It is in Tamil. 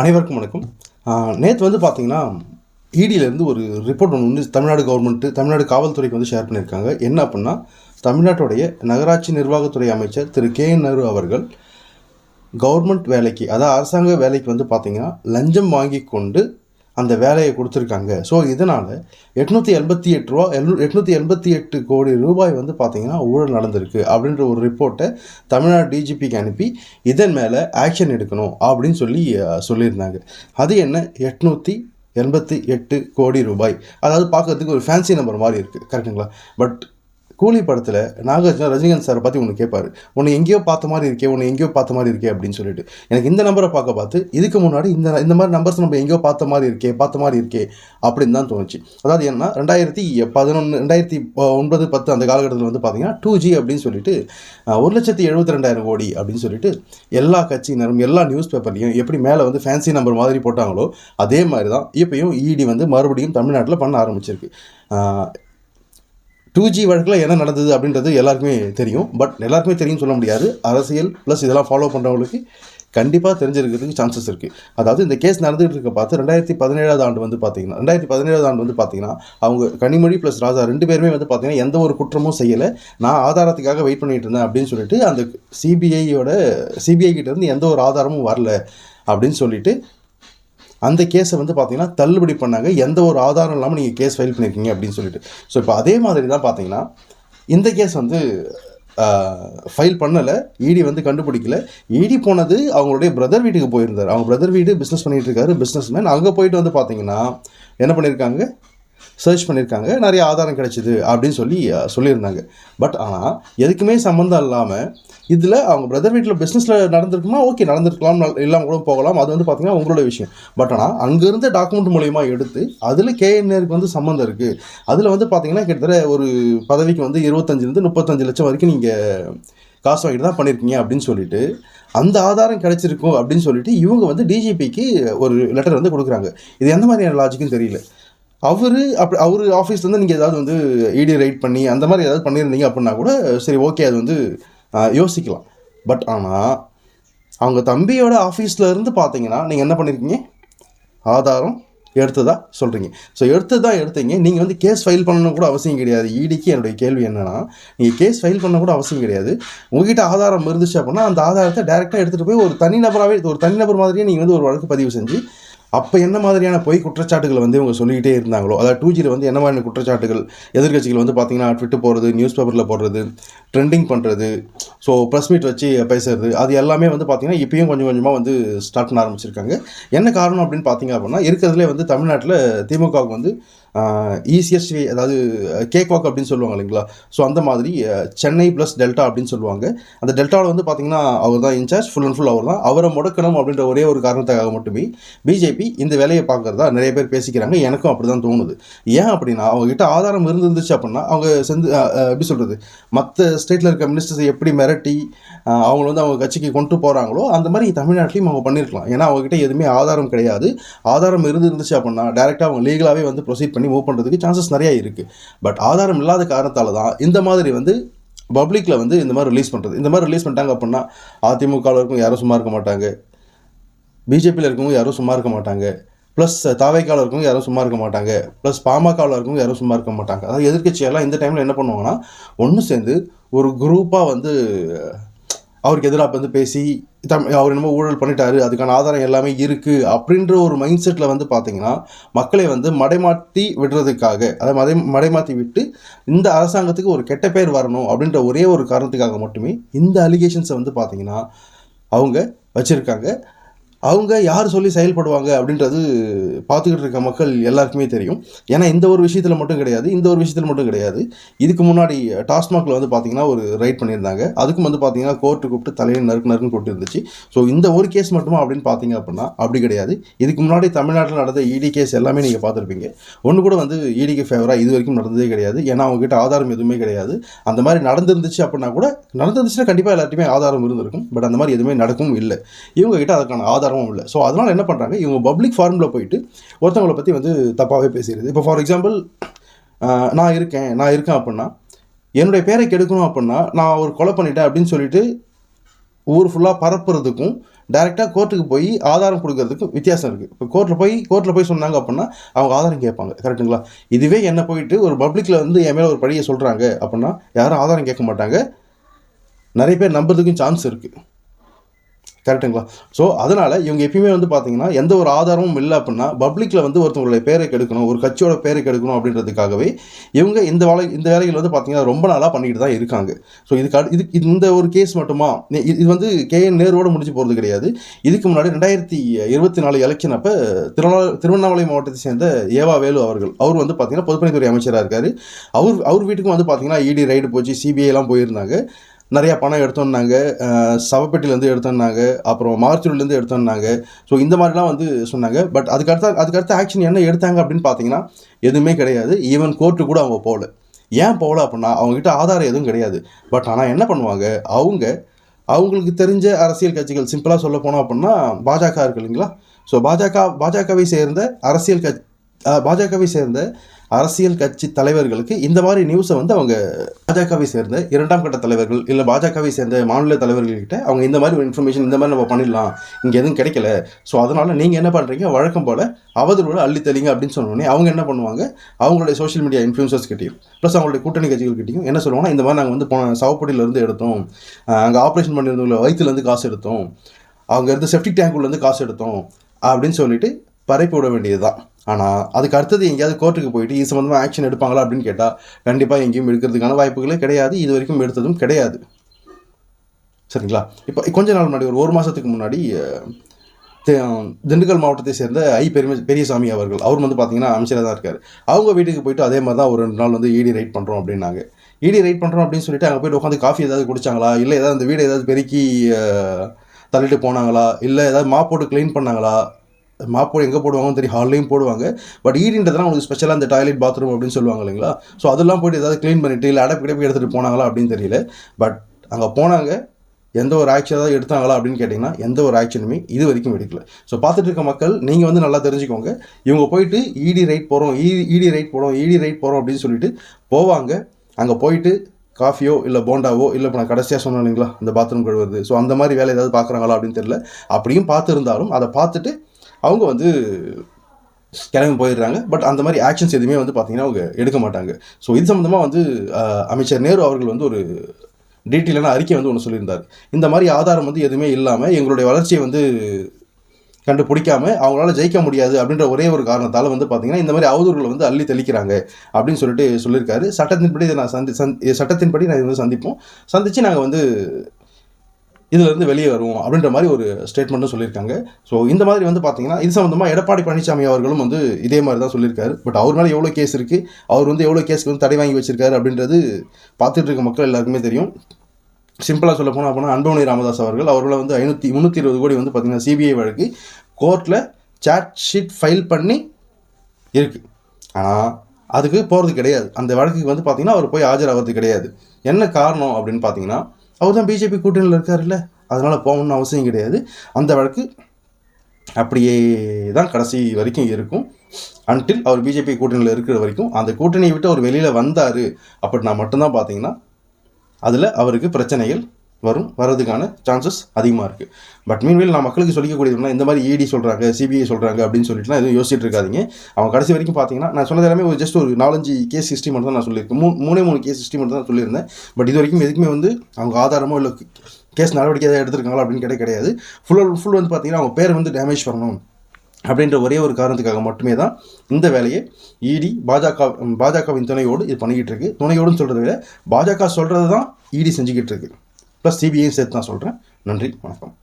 அனைவருக்கும் வணக்கம். நேற்று வந்து பார்த்தீங்கன்னா இடியிலேருந்து ஒரு ரிப்போர்ட் ஒன்று வந்து தமிழ்நாடு கவர்மெண்ட்டு தமிழ்நாடு காவல்துறைக்கு வந்து ஷேர் பண்ணியிருக்காங்க. என்ன அப்படின்னா தமிழ்நாட்டுடைய நகராட்சி நிர்வாகத்துறை அமைச்சர் திரு கே என் நேரு அவர்கள் கவர்மெண்ட் வேலைக்கு அதாவது அரசாங்க வேலைக்கு வந்து பார்த்திங்கன்னா லஞ்சம் வாங்கி கொண்டு அந்த வேலையை கொடுத்துருக்காங்க. ஸோ இதனால் எட்நூற்றி எண்பத்தி எட்டு ரூபா எட்நூற்றி எண்பத்தி எட்டு கோடி ரூபாய் வந்து பார்த்திங்கன்னா ஊழல் நடந்திருக்கு அப்படின்ற ஒரு ரிப்போர்ட்டை தமிழ்நாடு டிஜிபிக்கு அனுப்பி இதன் மேலே ஆக்ஷன் எடுக்கணும் அப்படின்னு சொல்லி சொல்லியிருந்தாங்க. அது என்ன? எட்நூற்றி எண்பத்தி எட்டு கோடி ரூபாய். அதாவது பார்க்கறதுக்கு ஒரு ஃபேன்சி நம்பர் மாதிரி இருக்குது கரெக்டுங்களா பட் கூலி படத்தில் நாகார்ஜுனா ரஜினிகாந்த் சாரை பற்றி ஒன்று கேட்பாரு உன்னை எங்கேயோ பார்த்த மாதிரி இருக்கே உன்னை எங்கேயோ பார்த்த மாதிரி இருக்கே அப்படின்னு சொல்லிட்டு. எனக்கு இந்த நம்பரை பார்க்க பார்த்து இதுக்கு முன்னாடி இந்த இந்த மாதிரி நம்பர்ஸ் நம்ம எங்கேயோ பார்த்த மாதிரி இருக்கே பார்த்த மாதிரி இருக்கே அப்படின்னு தான் தோணுச்சு. அதாவது என்ன ரெண்டாயிரத்தி பதினொன்று ரெண்டாயிரத்தி ஒன்பது பத்து அந்த காலகட்டத்தில் வந்து பார்த்தீங்கன்னா டூ ஜி அப்படின்னு சொல்லிட்டு ஒரு லட்சத்தி எழுபத்தி ரெண்டாயிரம் கோடி அப்படின்னு சொல்லிட்டு எல்லா கட்சியினரும் எல்லா நியூஸ் பேப்பர்லையும் எப்படி மேலே வந்து ஃபேன்சி நம்பர் மாதிரி போட்டாங்களோ அதே மாதிரி தான் இப்பயும் இடி வந்து மறுபடியும் தமிழ்நாட்டில் பண்ண ஆரம்பிச்சிருக்கு. டூ ஜி வழக்கில் என்ன நடந்தது அப்படின்றது எல்லாருக்குமே தெரியும். பட் எல்லாருக்குமே தெரியும் சொல்ல முடியாது. அரசியல் ப்ளஸ் இதெல்லாம் ஃபாலோ பண்ணுறவங்களுக்கு கண்டிப்பாக தெரிஞ்சிருக்கிறதுக்கு சான்சஸ் இருக்குது அதாவது இந்த கேஸ் நடந்துகிட்டு இருக்க பார்த்து ரெண்டாயிரத்தி பதினேழாவது ஆண்டு வந்து பார்த்தீங்கன்னா ரெண்டாயிரத்தி பதினேழாவது ஆண்டு வந்து பார்த்தீங்கன்னா அவங்க கனிமொழி ப்ளஸ் ராஜா ரெண்டு பேருமே வந்து பார்த்தீங்கன்னா எந்த ஒரு குற்றமும் செய்யலை. நான் ஆதாரத்துக்காக வெயிட் பண்ணிகிட்டு இருந்தேன் அப்படின்னு சொல்லிட்டு அந்த சிபிஐயோட சிபிஐ கிட்டேருந்து எந்த ஒரு ஆதாரமும் வரல அப்படின்னு சொல்லிட்டு அந்த கேஸை வந்து பார்த்தீங்கன்னா தள்ளுபடி பண்ணாங்க. எந்த ஒரு ஆதாரம் இல்லாமல் நீங்கள் கேஸ் ஃபைல் பண்ணியிருக்கீங்க அப்படின்னு சொல்லிட்டு. ஸோ இப்போ அதே மாதிரி தான் பார்த்தீங்கன்னா இந்த கேஸ் வந்து ஃபைல் பண்ணலை. இடி வந்து கண்டுபிடிக்கல. இடி போனது அவங்களுடைய பிரதர் வீட்டுக்கு போயிருந்தார். அவங்க பிரதர் வீடு பிஸ்னஸ் பண்ணிகிட்டு இருக்காரு. பிஸ்னஸ் மேன் அங்கே போயிட்டு வந்து பார்த்தீங்கன்னா என்ன பண்ணியிருக்காங்க சர்ச் பண்ணியிருக்காங்க நிறைய ஆதாரம் கிடைச்சிது அப்படின்னு சொல்லி சொல்லியிருந்தாங்க. பட் ஆனால் எதுக்குமே சம்மந்தம் இல்லாமல் இதில் அவங்க பிரதர் வீட்டில் பிஸ்னஸில் நடந்திருக்குமா? ஓகே நடந்திருக்கலாம் நல்- இல்லாமல் கூட போகலாம். அது வந்து பார்த்தீங்கன்னா உங்களோட விஷயம். பட் ஆனால் அங்கேருந்து டாக்குமெண்ட் மூலயமா எடுத்து அதில் கேஎன்ஏருக்கு வந்து சம்மந்தம் இருக்குது அதில் வந்து பார்த்தீங்கன்னா கிட்டத்தட்ட ஒரு பதவிக்கு வந்து இருபத்தஞ்சிலேருந்து முப்பத்தஞ்சு லட்சம் வரைக்கும் நீங்கள் காசு வாங்கிட்டு தான் பண்ணியிருக்கீங்க அப்படின்னு சொல்லிட்டு அந்த ஆதாரம் கிடைச்சிருக்கும் அப்படின்னு சொல்லிட்டு இவங்க வந்து டிஜிபிக்கு ஒரு லெட்டர் வந்து கொடுக்குறாங்க. இது எந்த மாதிரியான லாஜிக்கும் தெரியல. அவர் அப்படி அவர் ஆஃபீஸ்லேருந்து நீங்கள் ஏதாவது வந்து இடி ரைட் பண்ணி அந்த மாதிரி ஏதாவது பண்ணியிருந்தீங்க அப்படின்னா கூட சரி ஓகே அது வந்து யோசிக்கலாம். பட் ஆனால் அவங்க தம்பியோட ஆஃபீஸில் இருந்து பார்த்தீங்கன்னா நீங்கள் என்ன பண்ணியிருக்கீங்க ஆதாரம் எடுத்ததா சொல்கிறீங்க ஸோ எடுத்ததா எடுத்தீங்க. நீங்கள் வந்து கேஸ் ஃபைல் பண்ணணும் கூட அவசியம் கிடையாது. இடிக்கு என்னுடைய கேள்வி என்னென்னா நீங்கள் கேஸ் ஃபைல் பண்ண கூட அவசியம் கிடையாது. உங்ககிட்ட ஆதாரம் இருந்துச்சு அப்படின்னா அந்த ஆதாரத்தை டேரெக்டாக எடுத்துகிட்டு போய் ஒரு தனிநபராகவே ஒரு தனிநபர் மாதிரியே நீங்கள் வந்து ஒரு வழக்கு பதிவு செஞ்சு அப்போ என்ன மாதிரியான பொய் குற்றச்சாட்டுகளை வந்து இவங்க சொல்லிக்கிட்டே இருந்தாங்களோ அதாவது டூ ஜியில் வந்து என்ன மாதிரியான குற்றச்சாட்டுகள் எதிர்க்கட்சிகள் வந்து பார்த்திங்கன்னா ட்விட்டு போடுறது நியூஸ் பேப்பரில் போடுறது ட்ரெண்டிங் பண்ணுறது ஸோ ப்ரெஸ் மீட் வச்சு பேசுறது அது எல்லாமே வந்து பார்த்திங்கன்னா இப்பயும் கொஞ்சம் கொஞ்சமாக வந்து ஸ்டார்ட் பண்ண ஆரம்பிச்சிருக்காங்க. என்ன காரணம் அப்படின்னு பார்த்திங்க அப்படின்னா இருக்கிறதுலே வந்து தமிழ்நாட்டில் திமுகவுக்கு வந்து ஈஸியஸ்ட் வே அதாவது கேக் வாக் அப்படின்னு சொல்லுவாங்க இல்லைங்களா? ஸோ அந்த மாதிரி சென்னை ப்ளஸ் டெல்டா அப்படின்னு சொல்லுவாங்க. அந்த டெல்டாவில் வந்து பார்த்தீங்கன்னா அவர் தான் இன்சார்ஜ் ஃபுல் அண்ட் ஃபுல் அவர் தான். அவரை முடக்கணும் அப்படின்ற ஒரே ஒரு காரணத்துக்காக மட்டுமே பிஜேபி இந்த வேலையை பார்க்குறதா நிறைய பேர் பேசிக்கிறாங்க. எனக்கும் அப்படி தான் தோணுது. ஏன் அப்படின்னா அவங்ககிட்ட ஆதாரம் இருந்துருந்துச்சு அப்படின்னா அவங்க செஞ்சு எப்படி சொல்கிறது மற்ற ஸ்டேட்டில் இருக்க மினிஸ்டர்ஸை எப்படி மிரட்டி அவங்கள வந்து அவங்க கட்சிக்கு கொண்டு போகிறாங்களோ அந்த மாதிரி தமிழ்நாட்டிலையும் அவங்க பண்ணியிருக்கலாம் ஏன்னா அவங்ககிட்ட எதுவுமே ஆதாரம் கிடையாது. ஆதாரம் இருந்து இருந்துச்சு அப்படின்னா டேரெக்டாக அவங்க லீகலாகவே வந்து ப்ரொசீட் பண்ணி மூவ் பண்ணுறதுக்கு சான்சஸ் நிறைய இருக்குது பட் ஆதாரம் இல்லாத காரணத்தால் தான் இந்த மாதிரி வந்து பப்ளிக்கில் வந்து இந்த மாதிரி ரிலீஸ் பண்ணுறது இந்த மாதிரி ரிலீஸ் பண்ணிட்டாங்க அப்படின்னா அதிமுகவில் இருக்கும் யாரும் சும்மா இருக்க மாட்டாங்க. பிஜேபியில் இருக்கவங்க யாரும் சும்மா இருக்க மாட்டாங்க. ப்ளஸ் தாவைக்காவில் இருக்கவங்க யாரும் சும்மா இருக்க மாட்டாங்க. ப்ளஸ் பாமகவில் இருக்கவங்க யாரும் சும்மா இருக்க மாட்டாங்க. அதாவது எதிர்க்கட்சியெல்லாம் இந்த டைமில் என்ன பண்ணுவாங்கன்னா ஒன்று சேர்ந்து ஒரு குரூப்பாக வந்து அவருக்கு எதிராக வந்து பேசி தம் அவர் என்னமோ ஊழல் பண்ணிட்டாரு அதுக்கான ஆதாரம் எல்லாமே இருக்குது அப்படின்ற ஒரு மைண்ட் செட்டில் வந்து பார்த்தீங்கன்னா மக்களை வந்து மடைமாற்றி விடுறதுக்காக அதை மடை மடைமாற்றி விட்டு இந்த அரசாங்கத்துக்கு ஒரு கெட்ட பேர் வரணும் அப்படின்ற ஒரே ஒரு காரணத்துக்காக மட்டுமே இந்த அலிகேஷன்ஸை வந்து பார்த்தீங்கன்னா அவங்க வச்சுருக்காங்க. அவங்க யார் சொல்லி செயல்படுவாங்க அப்படின்றது பார்த்துக்கிட்டு இருக்க மக்கள் எல்லாருக்குமே தெரியும். ஏன்னா இந்த ஒரு விஷயத்தில் மட்டும் கிடையாது இந்த ஒரு விஷயத்தில் மட்டும் கிடையாது. இதுக்கு முன்னாடி டாஸ்மாகில் வந்து பார்த்தீங்கன்னா ஒரு ரைட் பண்ணியிருந்தாங்க. அதுக்கும் வந்து பார்த்தீங்கன்னா கோர்ட்டு கூப்பிட்டு தலையை நறுக்கு நறுக்குன்னு கூப்பிட்டு இருந்துச்சு ஸோ இந்த ஒரு கேஸ் மட்டுமா அப்படின்னு பார்த்தீங்க அப்படின்னா அப்படி கிடையாது. இதுக்கு முன்னாடி தமிழ்நாட்டில் நடந்த இடி கேஸ் எல்லாமே நீங்கள் பார்த்துருப்பீங்க. ஒன்று கூட வந்து இடிக்கு ஃபேவராக இது வரைக்கும் நடந்ததே கிடையாது. ஏன்னா அவங்ககிட்ட ஆதாரம் எதுவுமே கிடையாது. அந்த மாதிரி நடந்திருந்துச்சு அப்படின்னா கூட நடந்துருந்துச்சுன்னா கண்டிப்பாக எல்லாத்தையுமே ஆதாரம் இருந்திருக்கும். பட் அந்த மாதிரி எதுவுமே நடக்கவும் இல்லை. இவங்ககிட்ட அதுக்கான ஆதாரம் ஆதாரமும் இல்லை. ஸோ அதனால் என்ன பண்ணுறாங்க இவங்க பப்ளிக் ஃபார்மில் போயிட்டு ஒருத்தவங்களை பற்றி வந்து தப்பாகவே பேசுகிறது இப்போ ஃபார் எக்ஸாம்பிள் நான் இருக்கேன் நான் இருக்கேன் அப்படின்னா என்னுடைய பேரை கெடுக்கணும் அப்படின்னா நான் ஒரு கொலை பண்ணிட்டேன் அப்படின்னு சொல்லிட்டு ஊர் ஃபுல்லாக பரப்புறதுக்கும் டேரெக்டாக கோர்ட்டுக்கு போய் ஆதாரம் கொடுக்கறதுக்கும் வித்தியாசம் இருக்குது இப்போ கோர்ட்டில் போய் கோர்ட்டில் போய் சொன்னாங்க அப்படின்னா அவங்க ஆதாரம் கேட்பாங்க. கரெக்ட்டுங்களா இதுவே என்ன போயிட்டு ஒரு பப்ளிக்கில் வந்து என் மேலே ஒரு பழியை சொல்கிறாங்க அப்படின்னா யாரும் ஆதாரம் கேட்க மாட்டாங்க. நிறைய பேர் நம்புறதுக்கும் சான்ஸ் இருக்குது கரெக்ட்டுங்களா ஸோ அதனால் இவங்க எப்பயுமே வந்து பார்த்தீங்கன்னா எந்த ஒரு ஆதாரமும் இல்லை அப்படின்னா பப்ளிக்கில் வந்து ஒருத்தவங்களுடைய பேரை கெடுக்கணும் ஒரு கட்சியோட பேரை கெடுக்கணும் அப்படின்றதுக்காகவே இவங்க இந்த வேலை இந்த வேலைகள் வந்து பார்த்தீங்கன்னா ரொம்ப நாளாக பண்ணிக்கிட்டு தான் இருக்காங்க. ஸோ இதுக்கு இது இதுக்கு இந்த ஒரு கேஸ் மட்டுமா? இது வந்து கே என் நேருவோட முடிஞ்சு போகிறது கிடையாது. இதுக்கு முன்னாடி ரெண்டாயிரத்தி இருபத்தி நாலு எலெக்ஷன் அப்போ திருவண்ணா திருவண்ணாமலை மாவட்டத்தை சேர்ந்த ஏவா வேலு அவர்கள் அவர் வந்து பார்த்தீங்கன்னா பொதுப்பணித்துறை அமைச்சராக இருக்கார். அவர் அவர் வீட்டுக்கும் வந்து பார்த்தீங்கன்னா இடி ரைடு போச்சு சிபிஐலாம் போயிருந்தாங்க. நிறையா பணம் எடுத்தோன்னாங்க சவப்பெட்டிலேருந்து எடுத்தோன்னாங்க அப்புறம் மார்ச்சூர்லேருந்து எடுத்தோன்னாங்க. ஸோ இந்த மாதிரிலாம் வந்து சொன்னாங்க. பட் அதுக்கடுத்த அதுக்கடுத்த ஆக்ஷன் என்ன எடுத்தாங்க அப்படின்னு பார்த்தீங்கன்னா எதுவுமே கிடையாது. ஈவன் கோர்ட்டு கூட அவங்க போகல. ஏன் போகல அப்படின்னா அவங்ககிட்ட ஆதாரம் எதுவும் கிடையாது. பட் ஆனால் என்ன பண்ணுவாங்க? அவங்க அவங்களுக்கு தெரிஞ்ச அரசியல் கட்சிகள் சிம்பிளாக சொல்ல போனோம் அப்படின்னா பாஜக இருக்கு இல்லைங்களா? ஸோ பாஜக பாஜகவை சேர்ந்த அரசியல் கட்சி பாஜகவை சேர்ந்த அரசியல் கட்சி தலைவர்களுக்கு இந்த மாதிரி நியூஸை வந்து அவங்க பாஜகவை சேர்ந்த இரண்டாம் கட்ட தலைவர்கள் இல்லை பாஜகவை சேர்ந்த மாநில தலைவர்கள்கிட்ட அவங்க இந்த மாதிரி ஒரு இன்ஃபர்மேஷன் இந்த மாதிரி நம்ம பண்ணிடலாம். இங்கே எதுவும் கிடைக்கல. ஸோ அதனால் நீங்கள் என்ன பண்ணுறீங்க வழக்கம் போல் அவதூறோட அள்ளி தெளிங்க அப்படின்னு சொன்னோடனே அவங்க என்ன பண்ணுவாங்க? அவங்களுடைய சோஷியல் மீடியா இன்ஃப்ளூன்சர்ஸ் கிட்டையும் ப்ளஸ் அவங்களுடைய கூட்டணி கட்சிகள் கிட்டையும் என்ன சொல்லுவாங்கன்னா இந்த மாதிரி நாங்கள் வந்து போன சவப்படியிலேருந்து எடுத்தோம். அங்கே ஆப்ரேஷன் பண்ணியிருந்தவங்கள வயிற்றுலேருந்து காசு எடுத்தோம். அவங்க இருந்து செப்டிக் டேங்க்குள்ளேருந்து காசு எடுத்தோம். அப்படின்னு சொல்லிட்டு பரப்பி விட வேண்டியது தான் ஆனால் அதுக்கு அடுத்தது எங்கேயாவது கோர்ட்டுக்கு போயிட்டு இது சம்மந்தமாக ஆக்ஷன் எடுப்பாங்களா அப்படின்னு கேட்டால் கண்டிப்பாக எங்கேயும் எடுக்கிறதுக்கான வாய்ப்புகளே கிடையாது. இது வரைக்கும் எடுத்ததும் கிடையாது. சரிங்களா? இப்போ கொஞ்ச நாள் முன்னாடி ஒரு ஒரு மாதத்துக்கு முன்னாடி திண்டுக்கல் மாவட்டத்தை சேர்ந்த ஐ பெருமை பெரியசாமி அவர்கள் அவர் வந்து பார்த்தீங்கன்னா அமைச்சராக தான் இருக்கார். அவங்க வீட்டுக்கு போயிட்டு அதே மாதிரி தான் ஒரு ரெண்டு நாள் வந்து இடி ரைட் பண்ணுறோம் அப்படின்னாங்க. இடி ரைட் பண்ணுறோம் அப்படின்னு சொல்லிட்டு அங்கே போயிட்டு உட்காந்து காஃபி ஏதாவது குடிச்சாங்களா? இல்லை ஏதாவது அந்த வீடு ஏதாவது பெருக்கி தள்ளிட்டு போனாங்களா? இல்லை ஏதாவது மாப் போட்டு க்ளீன் பண்ணாங்களா? மாப் எங்கே போடுவாங்கன்னு தெரியும். ஹால்லையும் போடுவாங்க. பட் ஈடின்றதுலாம் e உங்களுக்கு ஸ்பெஷலாக அந்த டாய்லெட் பாத்ரூம் அப்படின்னு சொல்லுவாங்க இல்லைங்களா? ஸோ அதெல்லாம் போயிட்டு ஏதாவது க்ளீன் பண்ணிவிட்டு இல்லை அடப்பு கிடப்பு எடுத்துகிட்டு போனாங்களா அப்படின்னு தெரியல. பட் அங்கே போனாங்க. எந்த ஒரு ஆக்ஷன் ஏதாவது எடுத்தாங்களா அப்படின்னு கேட்டிங்கன்னா எந்த ஒரு ஆக்ஷனுமே இது வரைக்கும் எடுக்கல. ஸோ பார்த்துட்டு இருக்க மக்கள் நீங்கள் வந்து நல்லா தெரிஞ்சுக்கோங்க. இவங்க போயிட்டு இடி ரைட் போகிறோம் இடி e, ரைட் போகிறோம் இடி ரைட் போகிறோம் அப்படின்னு சொல்லிட்டு போவாங்க. அங்கே போயிட்டு காஃபியோ இல்லை போண்டாவோ இல்லை இப்போ நான் கடைசியாக சொன்னேன் இல்லைங்களா அந்த பாத்ரூம் கழுவுறது. ஸோ அந்த மாதிரி வேலை ஏதாவது பார்க்குறாங்களா அப்படின்னு தெரியல. அப்படியும் பார்த்துருந்தாலும் அதை பார்த்துட்டு அவங்க வந்து கிளம்பி போயிடுறாங்க. பட் அந்த மாதிரி ஆக்ஷன்ஸ் எதுவுமே வந்து பார்த்தீங்கன்னா அவங்க எடுக்க மாட்டாங்க. ஸோ இது சம்மந்தமாக வந்து அமைச்சர் நேரு அவர்கள் வந்து ஒரு டீட்டெயிலான அறிக்கை வந்து ஒன்று சொல்லியிருந்தார். இந்த மாதிரி ஆதாரம் வந்து எதுவுமே இல்லாமல் எங்களுடைய வளர்ச்சியை வந்து கண்டுபிடிக்காம அவங்களால ஜெயிக்க முடியாது அப்படின்ற ஒரே ஒரு காரணத்தால் வந்து பார்த்தீங்கன்னா இந்த மாதிரி அவதூறுகளை வந்து அள்ளி தெளிக்கிறாங்க அப்படின்னு சொல்லிட்டு சொல்லியிருக்காரு. சட்டத்தின்படி இதை நான் சந்தி சந்தி சட்டத்தின்படி நான் இதை வந்து சந்திப்போம். சந்தித்து நாங்கள் வந்து இதுலேருந்து வெளியே வருவோம் அப்படின்ற மாதிரி ஒரு ஸ்டேட்மெண்ட்டும் சொல்லியிருக்காங்க. ஸோ இந்த மாதிரி வந்து பார்த்தீங்கன்னா இது சம்மந்தமாக எடப்பாடி பழனிசாமி அவர்களும் வந்து இதே மாதிரி தான் சொல்லியிருக்காரு. பட் அவர் மேலே எவ்வளோ கேஸ் இருக்குது அவர் வந்து எவ்வளோ கேஸ்க்கு வந்து தடை வாங்கி வச்சிருக்காரு அப்படின்றது பார்த்துட்டு இருக்க மக்கள் எல்லாருக்குமே தெரியும். சிம்பிளாக சொல்ல போனால் அப்படின்னா அன்புமணி ராமதாஸ் அவர்கள் அவர்களை வந்து ஐநூற்றி முந்நூற்றி இருபது கோடி வந்து பார்த்தீங்கன்னா சிபிஐ வழக்கு கோர்ட்டில் சார்ஜ் ஷீட் ஃபைல் பண்ணி இருக்குது ஆனால் அதுக்கு போகிறது கிடையாது. அந்த வழக்குக்கு வந்து பார்த்திங்கன்னா அவர் போய் ஆஜராகிறது கிடையாது. என்ன காரணம் அப்படின்னு பார்த்தீங்கன்னா அவர் தான் பிஜேபி கூட்டணியில் இருக்காருல்ல? அதனால் போகணும்னு அவசியம் கிடையாது. அந்த வழக்கு அப்படியே தான் கடைசி வரைக்கும் இருக்கும். அன்டில் அவர் பிஜேபி கூட்டணியில் இருக்கிற வரைக்கும். அந்த கூட்டணியை விட்டு அவர் வெளியில் வந்தார் அப்படின்னா மட்டும்தான் பார்த்தீங்கன்னா அதில் அவருக்கு பிரச்சனைகள் வரும் வர்றதுக்கான சான்சஸ் அதிகமாக இருக்குது பட் மீன்வேல் நான் மக்களுக்கு சொல்லிக்கக்கூடியதுனா இந்த மாதிரி இடி சொல்கிறாங்க சிபிஐ சொல்கிறாங்க அப்படின்னு சொல்லிட்டுலாம் எதுவும் யோசிச்சுட்டு இருக்காதிங்க. அவங்க கடைசி வரைக்கும் பார்த்தீங்கன்னா நான் சொன்னது எல்லாமே ஒரு ஜஸ்ட் ஒரு நாலஞ்சு கேஸ் ஹிஸ்ட்ரி மட்டும் தான் நான் சொல்லியிருக்கேன். மூணு மூணே மூணு கேஸ் ஹிஸ்ட்ரி மட்டும் தான் சொல்லியிருந்தேன். பட் இது வரைக்கும் எதுக்குமே வந்து அவங்க ஆதாரமோ இல்லை கேஸ் நடவடிக்கை எதாவது எடுத்திருக்காங்களா அப்படின்னு கேட்ட கிடையாது. ஃபுல் அண்ட் ஃபுல் வந்து பார்த்தீங்கன்னா அவங்க பேர் வந்து டேமேஜ் பண்ணணும் அப்படின்ற ஒரே ஒரு காரணத்துக்காக மட்டுமே தான் இந்த வேலையை இடி பாஜக பாஜகவின் துணையோடு இது பண்ணிக்கிட்டு இருக்கு. துணையோடுன்னு சொல்கிறத விட பாஜக சொல்கிறது தான் இடி செஞ்சுக்கிட்டு இருக்கு. ப்ளஸ் சிபிஐயும் சேர்த்து தான் சொல்கிறேன் நன்றி வணக்கம்.